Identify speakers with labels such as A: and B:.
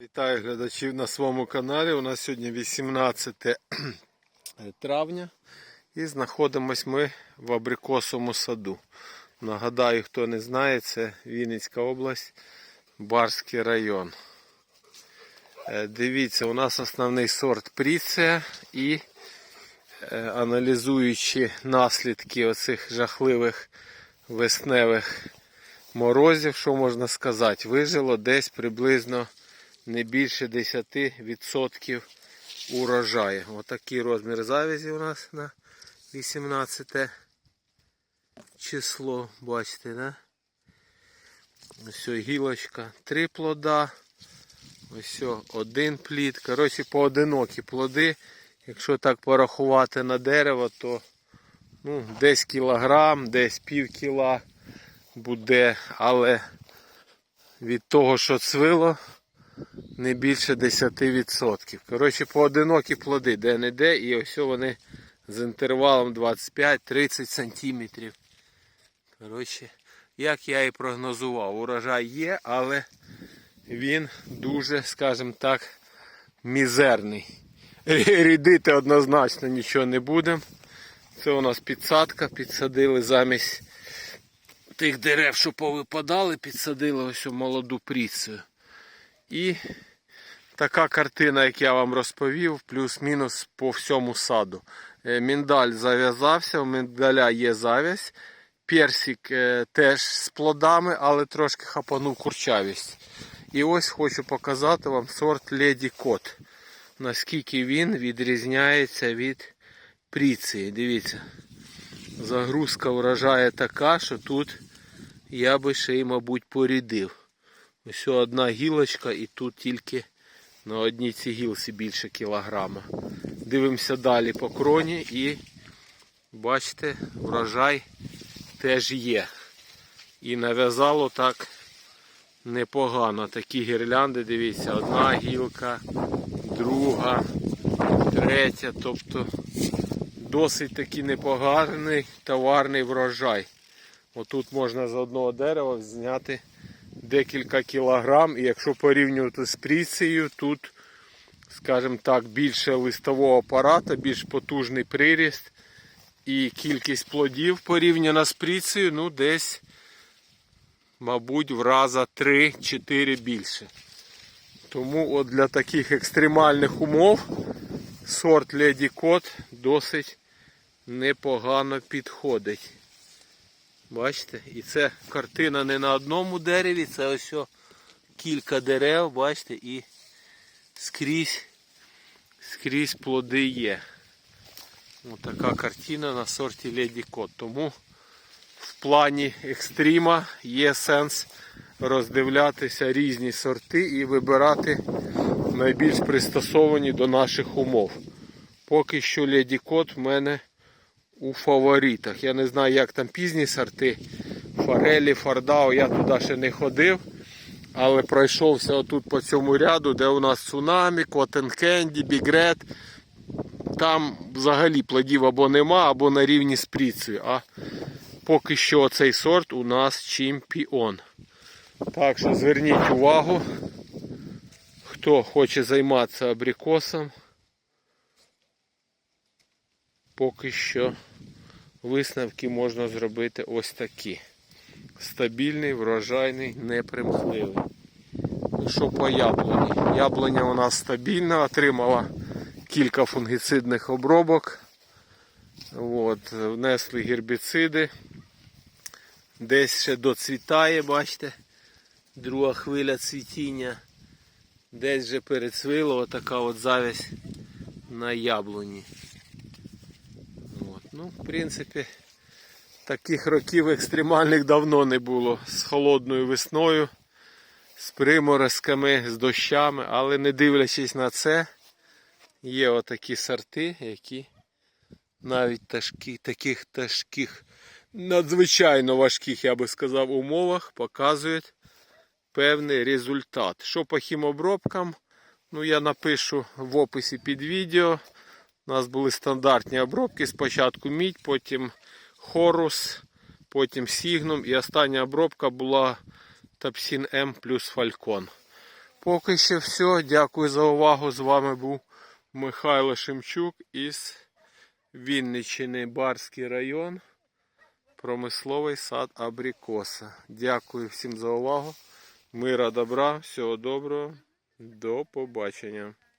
A: Вітаю глядачів на своєму каналі. У нас сьогодні 18 травня і знаходимось ми в абрикосовому саду. Нагадаю, хто не знає, це Вінницька область, Барський район. Е, Дивіться, у нас основний сорт пріція і е, аналізуючи наслідки оцих жахливих весневих морозів, що можна сказати, вижило десь приблизно не більше 10% урожаю. Отакий розмір завязі у нас на 18 число. Бачите, да? Ось гілочка, три плода. Ось один плід. Коротше, поодинокі плоди. Якщо так порахувати на дерево, то ну, десь кілограм, десь пів кіла буде, але від того, що цвило, не більше 10%. Коротше, поодинокі плоди де-не-де, і ось вони з інтервалом 25-30 сантиметрів. Коротше, як я і прогнозував, урожай є, але він дуже, скажімо так, мізерний. Рідити однозначно нічого не будемо. Це у нас підсадка, підсадили замість тих дерев, що повипадали, підсадили ось молоду пріцею. І така картина, як я вам розповів, плюс-мінус по всьому саду. Е, Міндаль зав'язався, у миндаля є зав'язь. Персик е, теж з плодами, але трошки хапанув курчавість. І ось хочу показати вам сорт Леді Кот. Наскільки він відрізняється від пріції. Дивіться, загрузка вражає така, що тут я би ще й, мабуть, порідив. Ось одна гілочка і тут тільки на одній цій гілці більше кілограма. Дивимося далі по кроні і бачите, врожай теж є. І нав'язало так непогано. Такі гірлянди, дивіться, одна гілка, друга, третя. Тобто досить таки непоганий товарний врожай. Отут можна з одного дерева зняти декілька кілограм. І якщо порівнювати з пріцією, тут, скажімо так, більше листового апарата, більш потужний приріст. І кількість плодів порівняно з пріцією, ну десь, мабуть, в раза 3-4 більше. Тому от для таких екстремальних умов сорт Леді Кот досить непогано підходить. Бачите? І це картина не на одному дереві, це ось кілька дерев, бачите, і скрізь, скрізь плоди є. Ось така картина на сорті Леді Кот. Тому в плані екстріма є сенс роздивлятися різні сорти і вибирати найбільш пристосовані до наших умов. Поки що Леді Кот в мене у фаворитах. Я не знаю, як там пізні сорти. Форелі, Фордао, я туди ще не ходив. Але пройшовся отут по цьому ряду, де у нас цунамі, Кенді, Бігрет. Там взагалі плодів або нема, або на рівні з. А поки що цей сорт у нас чемпіон. Так що зверніть увагу, хто хоче займатися абрикосом. Поки що висновки можна зробити ось такі. Стабільний, врожайний, непримхливий. Ну що по яблуні? Яблуня у нас стабільна, отримала кілька фунгіцидних обробок. От, внесли гербіциди. Десь ще доцвітає, бачите, друга хвиля цвітіння. Десь вже перецвило отака от завість на яблуні. Ну, в принципі, таких років екстремальних давно не було. З холодною весною, з приморозками, з дощами, але не дивлячись на це, є отакі сорти, які навіть тажкі, таких тяжких, надзвичайно важких, я би сказав, умовах показують певний результат. Що по хімобробкам, ну я напишу в описі під відео. У нас були стандартні обробки. Спочатку мідь, потім хорус, потім сігнум. І остання обробка була Тапсін М плюс Фалькон. Поки що все. Дякую за увагу. З вами був Михайло Шемчук із Вінниччини, Барський район. Промисловий сад Абрикоса. Дякую всім за увагу. Мира, добра, всього доброго. До побачення.